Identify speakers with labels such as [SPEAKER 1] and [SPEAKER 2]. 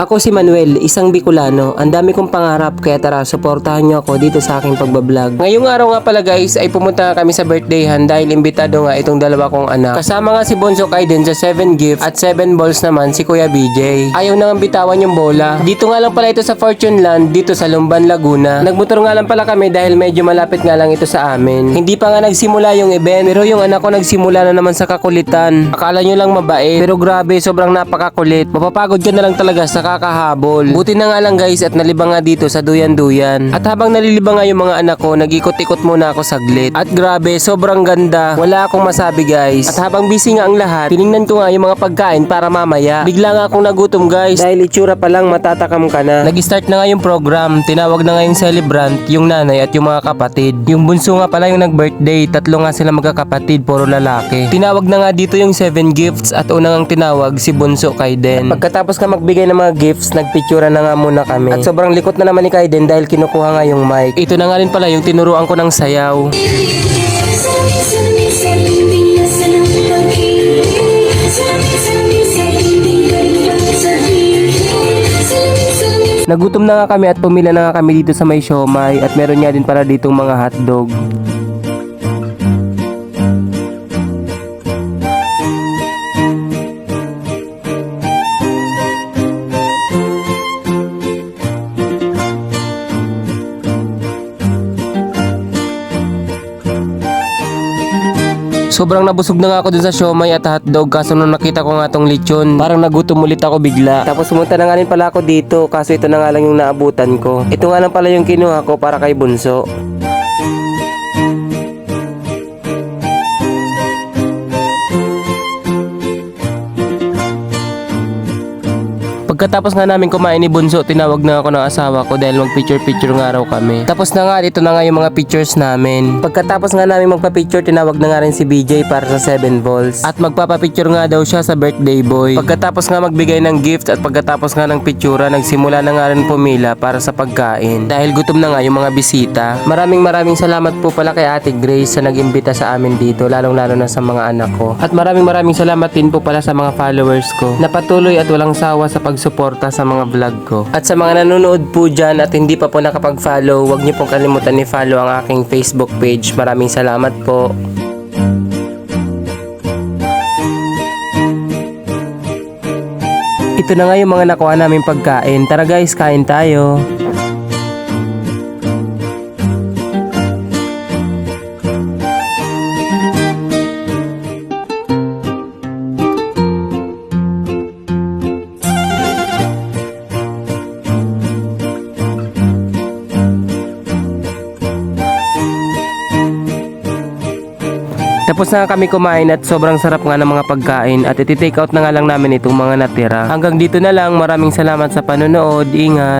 [SPEAKER 1] Ako si Manuel, isang Bicolano. Ang dami kong pangarap kaya tara, suportahan niyo ako dito sa aking pagbablog. Ngayong araw nga pala guys ay pumunta kami sa birthdayhan dahil imbitado nga itong dalawa kong anak. Kasama nga si Bonso Kaiden sa 7 gift at 7 balls naman si Kuya BJ. Ayaw nang bitawan yung bola. Dito nga lang pala ito sa Fortune Land dito sa Lumban, Laguna. Nagmotor nga lang pala kami dahil medyo malapit nga lang ito sa amin. Hindi pa nga nagsimula yung event pero yung anak ko nagsimula na naman sa kakulitan. Akala nyo lang mabait pero grabe sobrang napakakulit. Mapapagod ka na lang talaga sa kakahabol. Buti na nga lang guys at nalibang nga dito sa duyan-duyan. At habang nalilibang nga yung mga anak ko, nag-ikot-ikot muna ako saglit. At grabe, sobrang ganda. Wala akong masabi guys. At habang busy nga ang lahat, tiningnan ko nga yung mga pagkain para mamaya. Bigla nga akong nagutom guys. Dahil itsura pa lang matatakam ka na. Nag-start na nga yung program. Tinawag na nga yung celebrant, yung nanay at yung mga kapatid. Yung bunso nga pala yung nag-birthday. Tatlo nga sila magkakapatid, puro lalaki. Tinawag na nga dito yung 7 gifts at unang ang tinawag si Bunso Kaiden. Pagkatapos ka magbigay ng mga gifts, nagpictura na nga muna kami. At sobrang likot na naman ni Kaiden dahil kinukuha nga yung mic. Ito na nga rin pala yung tinuruan ko ng sayaw. Nagutom na nga kami at pumila na nga kami dito sa may siomay at meron nga din para ditong mga hotdog. Sobrang nabusog na nga ako dun sa siomay at hotdog kaso nung nakita ko nga tong lechon, parang nagutom ulit ako bigla. Tapos pumunta na nga rin pala ako dito kaso ito na nga lang yung naabutan ko. Ito nga lang pala yung kinuha ko para kay Bunso. Pagkatapos nga namin kumain ni Bunso, tinawag na ako ng asawa ko dahil mag-picture-picture nga raw kami. Tapos na nga, ito na nga yung mga pictures namin. Pagkatapos nga namin magpa-picture, tinawag na nga rin si BJ para sa 7 balls. At magpapapicture nga daw siya sa birthday boy. Pagkatapos nga magbigay ng gift at pagkatapos nga ng pictura, nagsimula na nga rin pumila para sa pagkain. Dahil gutom na nga yung mga bisita. Maraming maraming salamat po pala kay Ate Grace sa nag-imbita sa amin dito, lalong lalo na sa mga anak ko. At maraming maraming salamat din po pala sa mga followers ko na patuloy at walang sawa sa pagsuporta sa mga vlog ko. At sa mga nanonood po dyan at hindi pa po nakapag-follow, huwag niyo pong kalimutan i-follow ang aking Facebook page. Maraming salamat po. Ito na nga yung mga nakuha namin pagkain. Tara guys, kain tayo. Tapos na kami kumain at sobrang sarap nga ng mga pagkain at iti-take out na nga lang namin itong mga natira. Hanggang dito na lang, maraming salamat sa panonood. Ingat!